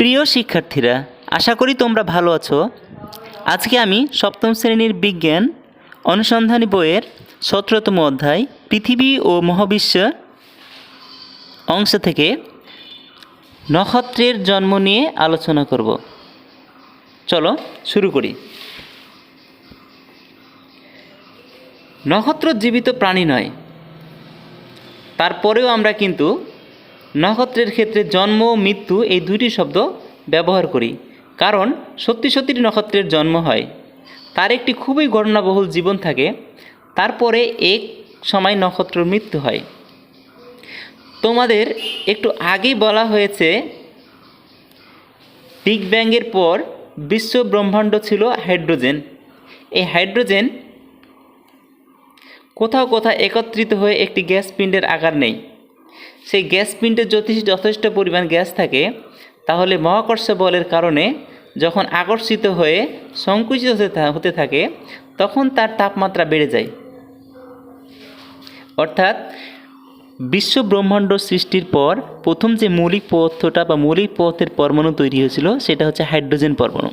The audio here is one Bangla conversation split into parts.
প্রিয় শিক্ষার্থীরা, আশা করি তোমরা ভালো আছো। আজকে আমি সপ্তম শ্রেণির বিজ্ঞান অনুসন্ধানী বইয়ের সতেরোতম অধ্যায়, পৃথিবী ও মহাবিশ্ব অংশ থেকে নক্ষত্রের জন্ম নিয়ে আলোচনা করব। চলো শুরু করি। নক্ষত্র জীবিত প্রাণী নয়। তারপরেও আমরা কিন্তু নক্ষত্রের ক্ষেত্রে জন্ম মৃত্যু এই দুইটি শব্দ ব্যবহার করি। কারণ সত্যি সত্যি নক্ষত্রের জন্ম হয়। তার একটি খুবই গণনাবহুল জীবন থাকে। তারপরে এক সময় নক্ষত্রের মৃত্যু হয়। তোমাদের একটু আগেই বলা হয়েছে, বিগ ব্যাংয়ের পর বিশ্ব ব্রহ্মাণ্ড ছিল হাইড্রোজেন। এই হাইড্রোজেন কোথাও কোথাও একত্রিত হয়ে একটি গ্যাস পিণ্ডের আকার নেই। সেই গ্যাস পিণ্ডে যদি যথেষ্ট পরিমাণ গ্যাস থাকে, তাহলে মহাকর্ষ বলের কারণে যখন আকর্ষিত হয়ে সংকুচিত হতে থাকে, তখন তার তাপমাত্রা বেড়ে যায়। অর্থাৎ বিশ্ব ব্রহ্মাণ্ড সৃষ্টির পর প্রথম যে মৌলিক পদার্থটা বা মৌলিক পদার্থের পরমাণু তৈরি হয়েছিল, সেটা হচ্ছে হাইড্রোজেন পরমাণু।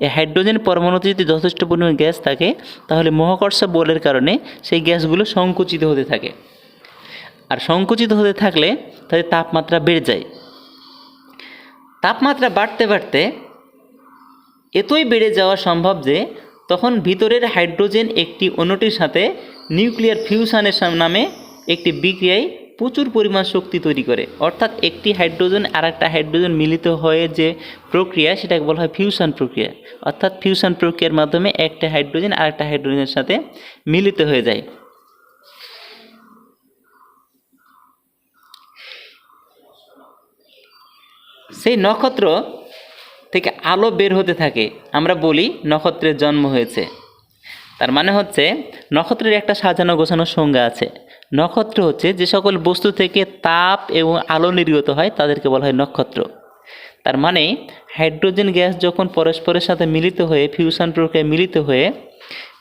এই হাইড্রোজেন পরমাণুতে যদি যথেষ্ট পরিমাণ গ্যাস থাকে, তাহলে মহাকর্ষ বলের কারণে সেই গ্যাসগুলো সংকুচিত হতে থাকে। আর সংকুচিত হতে থাকলে তাদের তাপমাত্রা বেড়ে যায়। তাপমাত্রা বাড়তে বাড়তে এতই বেড়ে যাওয়া সম্ভব যে তখন ভিতরের হাইড্রোজেন একটি অন্যটির সাথে নিউক্লিয়ার ফিউশনের নামে একটি বিক্রিয়ায় প্রচুর পরিমাণ শক্তি তৈরি করে। অর্থাৎ একটি হাইড্রোজেন আর একটা হাইড্রোজেন মিলিত হয়ে যে প্রক্রিয়া, সেটাকে বলা হয় ফিউশন প্রক্রিয়া। অর্থাৎ ফিউশন প্রক্রিয়ার মাধ্যমে একটা হাইড্রোজেন আর একটা হাইড্রোজেনের সাথে মিলিত হয়ে যায়। সেই নক্ষত্র থেকে আলো বের হতে থাকে। আমরা বলি নক্ষত্রের জন্ম হয়েছে। তার মানে হচ্ছে নক্ষত্রের একটা সাজানো গোছানো সংজ্ঞা আছে। নক্ষত্র হচ্ছে যে সকল বস্তু থেকে তাপ এবং আলো নির্গত হয়, তাদেরকে বলা হয় নক্ষত্র। তার মানে হাইড্রোজেন গ্যাস যখন পরস্পরের সাথে মিলিত হয়ে, ফিউশন প্রক্রিয়ায় মিলিত হয়ে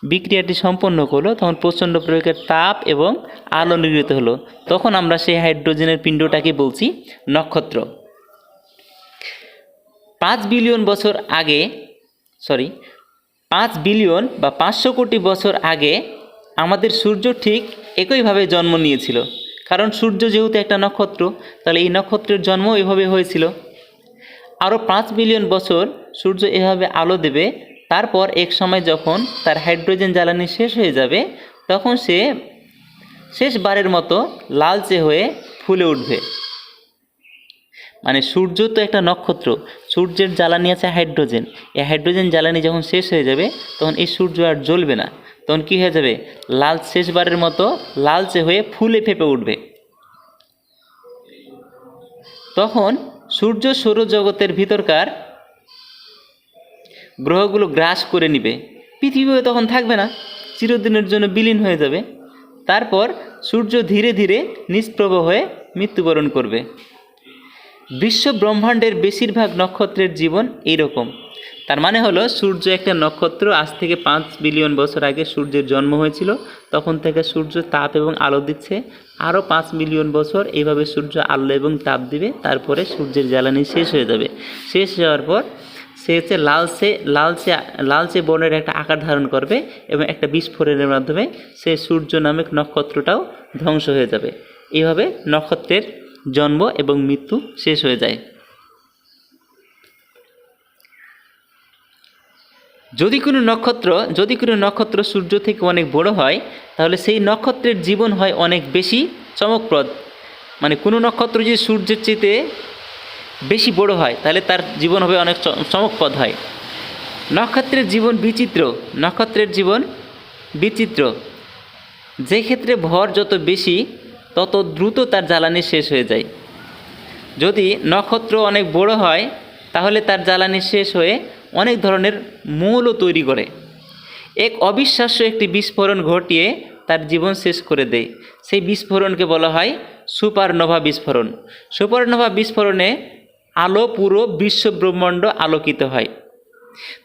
বিক্রিয়াটি সম্পন্ন করল, তখন প্রচণ্ড প্রয়োগের তাপ এবং আলো নির্গত হলো। তখন আমরা সেই হাইড্রোজেনের পিণ্ডটাকে বলছি নক্ষত্র। পাঁচ বিলিয়ন বছর আগে সরি পাঁচ বিলিয়ন বা পাঁচশো কোটি বছর আগে আমাদের সূর্য ঠিক একইভাবে জন্ম নিয়েছিল। কারণ সূর্য যেহেতু একটা নক্ষত্র, তাহলে এই নক্ষত্রের জন্ম এভাবে হয়েছিল। আরও পাঁচ বিলিয়ন বছর সূর্য এভাবে আলো দেবে, তারপর এক সময় যখন তার হাইড্রোজেন জ্বালানি শেষ হয়ে যাবে, তখন সে শেষবারের মতো লালচে হয়ে ফুলে উঠবে। মানে সূর্য তো একটা নক্ষত্র, সূর্যের জ্বালানি আছে হাইড্রোজেন। এই হাইড্রোজেন জ্বালানি যখন শেষ হয়ে যাবে, তখন এই সূর্য আর জ্বলবে না। তখন কী হয়ে যাবে? লাল শেষবারের মতো লালচে হয়ে ফুলে ফেপে উঠবে। তখন সূর্য সৌরজগতের ভিতরকার গ্রহগুলো গ্রাস করে নিবে। পৃথিবীও তখন থাকবে না। চিরদিনের জন্য বিলীন হয়ে যাবে। তারপর সূর্য ধীরে ধীরে নিষ্প্রভ হয়ে মৃত্যুবরণ করবে। বিশ্ব ব্রহ্মাণ্ডের বেশিরভাগ নক্ষত্রের জীবন এইরকম। তার মানে হলো, সূর্য একটা নক্ষত্র, আজ থেকে পাঁচ বিলিয়ন বছর আগে সূর্যের জন্ম হয়েছিল, তখন থেকে সূর্য তাপ এবং আলো দিচ্ছে, আরও পাঁচ মিলিয়ন বছর এইভাবে সূর্য আলো এবং তাপ দিবে, তারপরে সূর্যের জ্বালানি শেষ হয়ে যাবে। শেষ হওয়ার পর সে হচ্ছে লালচে লালচে লালচে বর্ণের একটা আকার ধারণ করবে এবং একটা বিস্ফোরণের মাধ্যমে সে সূর্য নামক নক্ষত্রটাও ধ্বংস হয়ে যাবে। এইভাবে নক্ষত্রের জন্ম এবং মৃত্যু শেষ হয়ে যায়। যদি কোনো নক্ষত্র, যদি কোনো নক্ষত্র সূর্য থেকে অনেক বড় হয়, তাহলে সেই নক্ষত্রের জীবন হয় অনেক বেশি চমকপ্রদ। মানে কোনো নক্ষত্র যদি সূর্যের চেয়ে বেশি বড় হয়, তাহলে তার জীবন হবে অনেক চমকপ্রদ হয়। নক্ষত্রের জীবন বিচিত্র, নক্ষত্রের জীবন বিচিত্র। যে ক্ষেত্রে ভর যত বেশি তত দ্রুত তার জ্বালানি শেষ হয়ে যায়। যদি নক্ষত্র অনেক বড় হয়, তাহলে তার জ্বালানি শেষ হয়ে অনেক ধরনের মৌলও তৈরি করে। এক অবিশ্বাস্য একটি বিস্ফোরণ ঘটিয়ে তার জীবন শেষ করে দেয়। সেই বিস্ফোরণকে বলা হয় সুপারনোভা বিস্ফোরণ। সুপারনোভা বিস্ফোরণে আলো পুরো বিশ্বব্রহ্মাণ্ড আলোকিত হয়।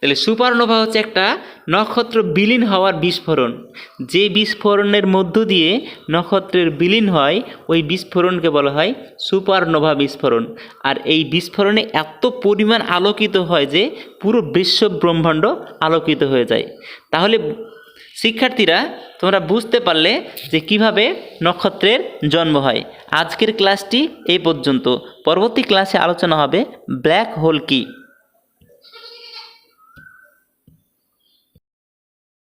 তাহলে সুপারনোভা হচ্ছে একটা নক্ষত্র বিলীন হওয়ার বিস্ফোরণ। যে বিস্ফোরণের মধ্য দিয়ে নক্ষত্রের বিলীন হয়, ওই বিস্ফোরণকে বলা হয় সুপারনোভা বিস্ফোরণ। আর এই বিস্ফোরণে এত পরিমাণ আলোকিত হয় যে পুরো বিশ্ব ব্রহ্মাণ্ড আলোকিত হয়ে যায়। তাহলে শিক্ষার্থীরা, তোমরা বুঝতে পারলে যে কীভাবে নক্ষত্রের জন্ম হয়। আজকের ক্লাসটি এই পর্যন্ত। পরবর্তী ক্লাসে আলোচনা হবে ব্ল্যাক হোল কি?